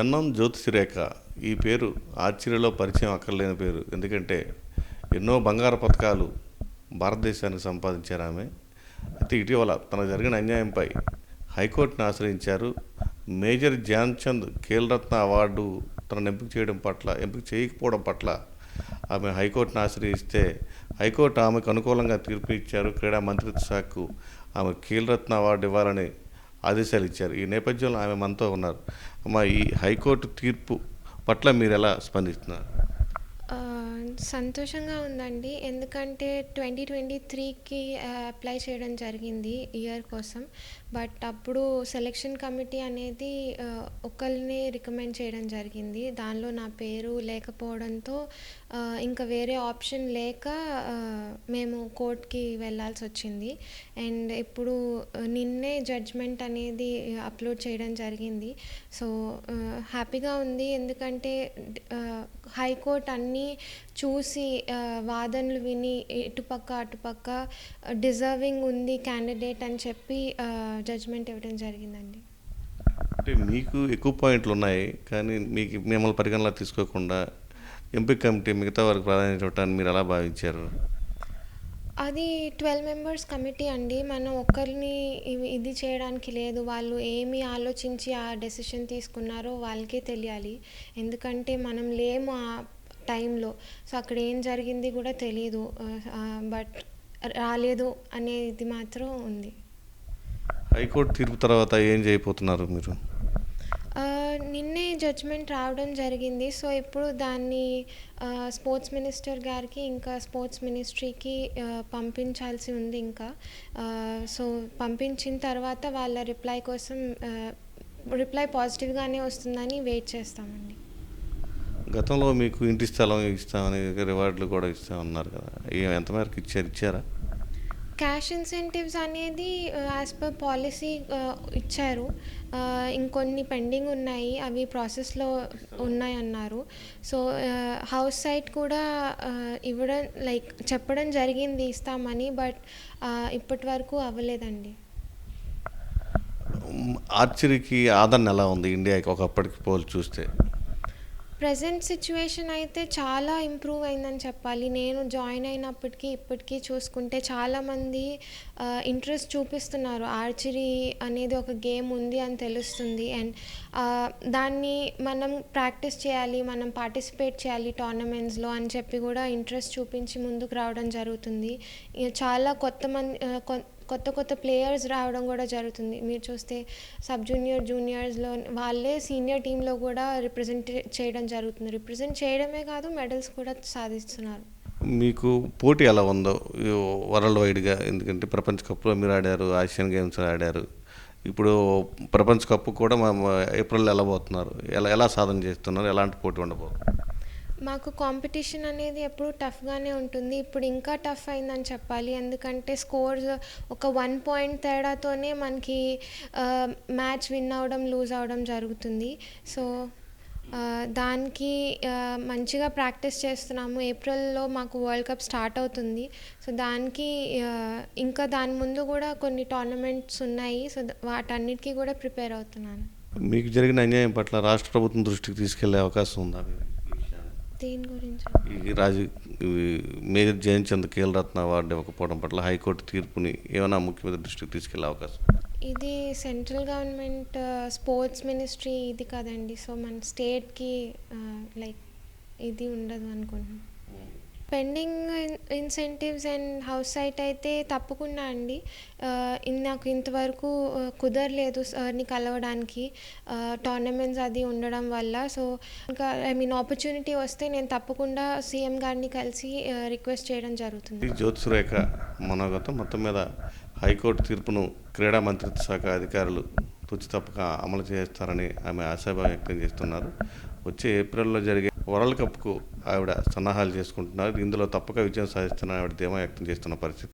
వెన్నం జ్యోతిషిరేఖ ఈ పేరు ఆర్చరీలో పరిచయం అక్కర్లేని పేరు. ఎందుకంటే ఎన్నో బంగారు పథకాలు భారతదేశానికి సంపాదించారు ఆమె. అయితే ఇటీవల తనకు జరిగిన అన్యాయంపై హైకోర్టును ఆశ్రయించారు. మేజర్ ధ్యాన్చంద్ ఖేల్రత్న అవార్డు తనను ఎంపిక చేయడం పట్ల ఎంపిక చేయకపోవడం పట్ల ఆమె హైకోర్టును ఆశ్రయిస్తే హైకోర్టు ఆమెకు అనుకూలంగా తీర్పు ఇచ్చారు. క్రీడా మంత్రిత్వ శాఖకు ఆమె ఖేల్రత్న అవార్డు ఇవ్వాలని ఆదేశాలు ఇచ్చారు. ఈ నేపథ్యంలో ఆమె మనతో ఉన్నారు. అమ్మ ఈ హైకోర్టు తీర్పు పట్ల మీరు ఎలా స్పందిస్తున్నారు? సంతోషంగా ఉందండి. ఎందుకంటే ట్వంటీ ట్వంటీ త్రీకి అప్లై చేయడం జరిగింది ఇయర్ కోసం. బట్ అప్పుడు సెలెక్షన్ కమిటీ అనేది ఒకరిని రికమెండ్ చేయడం జరిగింది. దానిలో నా పేరు లేకపోవడంతో ఇంకా వేరే ఆప్షన్ లేక మేము కోర్ట్కి వెళ్ళాల్సి వచ్చింది. అండ్ ఇప్పుడు నిన్నే జడ్జ్మెంట్ అనేది అప్లోడ్ చేయడం జరిగింది. సో హ్యాపీగా ఉంది. ఎందుకంటే హైకోర్ట్ అన్నీ చూసి వాదనలు విని ఇటుపక్క అటుపక్క డిజర్వింగ్ ఉంది క్యాండిడేట్ అని చెప్పి జడ్జ్మెంట్ ఇవ్వడం జరిగిందండి. అంటే మీకు ఎక్కువ పాయింట్లు ఉన్నాయి కానీ మీకు మిమ్మల్ని పరిగణలో తీసుకోకుండా ఎంపిక కమిటీ మిగతా వారికి ప్రాధాన్యత ఇవ్వటాన్ని మీరు ఎలా భావించారు? అది ట్వెల్వ్ మెంబర్స్ కమిటీ అండి. మనం ఒక్కరిని ఇది చేయడానికి లేదు. వాళ్ళు ఏమి ఆలోచించి ఆ డెసిషన్ తీసుకున్నారో వాళ్ళకే తెలియాలి. ఎందుకంటే మనం లేము ఆ టైంలో. సో అక్కడ ఏం జరిగింది కూడా తెలియదు బట్ రాలేదు అనేది మాత్రం ఉంది. హైకోర్టు తీర్పు తర్వాత ఏం చేయబోతున్నారు మీరు? నిన్నే జడ్జ్మెంట్ రావడం జరిగింది. సో ఇప్పుడు దాన్ని స్పోర్ట్స్ మినిస్టర్ గారికి ఇంకా స్పోర్ట్స్ మినిస్ట్రీకి పంపించాల్సి ఉంది ఇంకా. సో పంపించిన తర్వాత వాళ్ళ రిప్లై కోసం రిప్లై పాజిటివ్గానే వస్తుందని వెయిట్ చేస్తామండి. గతంలో మీకు ఇంటి స్థలం ఇస్తామని రివార్డులు కూడా ఇస్తామన్నారు కదా. ఎంత మేరకు ఇచ్చారు? ఇచ్చారా? క్యాష్ ఇన్సెంటివ్స్ అనేది యాజ్ పర్ పాలసీ ఇచ్చారు. ఆ, ఇంకొన్ని పెండింగ్ ఉన్నాయి. అవి ప్రాసెస్లో ఉన్నాయన్నారు సో హౌస్ సైట్ కూడా ఇవ్వడం లైక్ చెప్పడం జరిగింది ఇస్తామని బట్ ఇప్పటి వరకు అవ్వలేదండి. ఆర్చరీకి ఆదరణ ఎలా ఉంది? ఇండియాకి ఒకప్పటికి పోల్చి చూస్తే. ప్రజెంట్ సిచ్యువేషన్ అయితే చాలా ఇంప్రూవ్ అయిందని చెప్పాలి. నేను జాయిన్ అయినప్పటికీ ఇప్పటికీ చూసుకుంటే చాలామంది ఇంట్రెస్ట్ చూపిస్తున్నారు. ఆర్చరీ అనేది ఒక గేమ్ ఉంది అని తెలుస్తుంది. అండ్ దాన్ని మనం ప్రాక్టీస్ చేయాలి మనం పార్టిసిపేట్ చేయాలి టోర్నమెంట్స్లో అని చెప్పి కూడా ఇంట్రెస్ట్ చూపించి ముందుకు రావడం జరుగుతుంది. చాలా కొత్త మంది కొత్త కొత్త ప్లేయర్స్ రావడం కూడా జరుగుతుంది. మీరు చూస్తే సబ్ జూనియర్ జూనియర్స్లో వాళ్ళే సీనియర్ టీంలో కూడా రిప్రజెంట్ చేయడం జరుగుతుంది. రిప్రజెంట్ చేయడమే కాదు మెడల్స్ కూడా సాధిస్తున్నారు. మీకు పోటీ ఎలా ఉందో వరల్డ్ వైడ్గా ఎందుకంటే ప్రపంచ కప్లో మీరు ఆడారు ఆసియన్ గేమ్స్ ఆడారు. ఇప్పుడు ప్రపంచ కప్ కూడా మా మా ఏప్రిల్లో వెళ్ళబోతున్నారు. ఎలా ఎలా సాధన చేస్తున్నారు? ఎలాంటి పోటీ ఉండబోతున్నారు మాకు కాంపిటీషన్ అనేది ఎప్పుడు టఫ్గానే ఉంటుంది. ఇప్పుడు ఇంకా టఫ్ అయిందని చెప్పాలి. ఎందుకంటే స్కోర్స్ ఒక వన్ పాయింట్ తేడాతోనే మనకి మ్యాచ్ విన్ అవడం లూజ్ అవడం జరుగుతుంది. సో దానికి మంచిగా ప్రాక్టీస్ చేస్తున్నాము. ఏప్రిల్లో మాకు వరల్డ్ కప్ స్టార్ట్ అవుతుంది. సో దానికి ఇంకా దాని ముందు కూడా కొన్ని టోర్నమెంట్స్ ఉన్నాయి. సో వాటన్నిటికీ కూడా ప్రిపేర్ అవుతున్నాను. మీకు జరిగిన అన్యాయం పట్ల రాష్ట్ర ప్రభుత్వం దృష్టికి తీసుకెళ్ళే అవకాశం ఉందా? మీరు దేని గురించి? ఈ రాజు మేజర్ జయచంద్ ఖేల్ రత్న అవార్డు ఇవ్వకపోవడం పట్ల హైకోర్టు తీర్పుని ఏమైనా ముఖ్యమంత్రి దృష్టికి తీసుకెళ్ళే అవకాశం ఇది సెంట్రల్ గవర్నమెంట్ స్పోర్ట్స్ మినిస్ట్రీ ఇది కదండి. సో మన స్టేట్కి లైక్ ఇది ఉండదు అనుకుంటున్నాను pending incentives and house site అయితే తప్పకుండా అండి. నాకు ఇంతవరకు కుదరలేదు సార్ని కలవడానికి. టోర్నమెంట్స్ అది ఉండడం వల్ల. సో ఇంకా ఐ మీన్ ఆపర్చునిటీ వస్తే నేను తప్పకుండా సీఎం గారిని కలిసి రిక్వెస్ట్ చేయడం జరుగుతుంది. ఈ జ్యోతిషరేఖ మనోగతం మొత్తం మీద హైకోర్టు తీర్పును క్రీడా మంత్రిత్వ శాఖ అధికారులు తుచి తప్పక అమలు చేస్తారని ఆమె ఆశాభావం వ్యక్తం చేస్తున్నారు. వచ్చే ఏప్రిల్లో జరిగే వరల్డ్ కప్కు ఆవిడ సన్నాహాలు చేసుకుంటున్నారు. ఇందులో తప్పక విజయం సాధిస్తున్న ఆవిడ ధీమా వ్యక్తం చేస్తున్న పరిస్థితి.